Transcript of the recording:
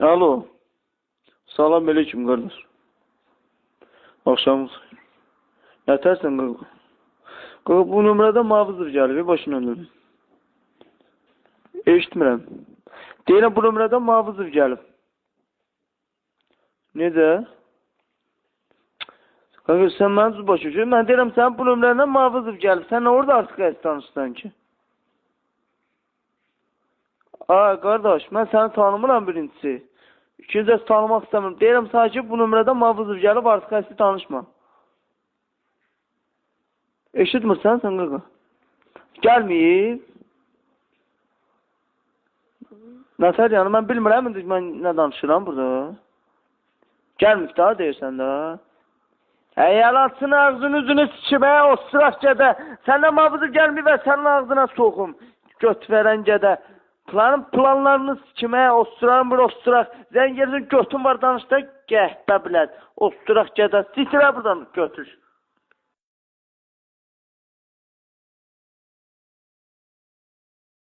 Alo. Salam aleyküm qardaş. Axşamınız xeyir. Yatərsən qaqa. Qaqa bu nömrədə mavızır gəlir, başına dönüm. Eşitmirəm. Deyirəm bu nömrədə mavızır gəlib. Necə? Qaqa sən mənə düz başa düşür. Mən deyirəm sən bu nömrədən mavızır gəlib. Sən nə orada artıq qəst danışsan ki? Ay qardaş, mən səni tanımıram birincisi. İkincisi tanımaq istəmirəm. Deyirəm sana ki, bu nömrədə mavızır gəlib, artıq həsi danışma. Eşitmirsən sən qaqa? Gəlməyib. Nətər yəni, mən bilmirəm indi mən nə danışıram burada. Gəlməyib daha deyirsən də. Əyalatın ağzını üzünü sikibə, o sıraq gədə. Səndən mavızı gəlməyib və sənin ağzına soxum. Göt verən gədə. Planın planlarını sikimə, osturarım bir osturaq. Zəng gelsin götün var danışda, gəhbə bilət. Osturaq gədə. Sikirə buradan götür.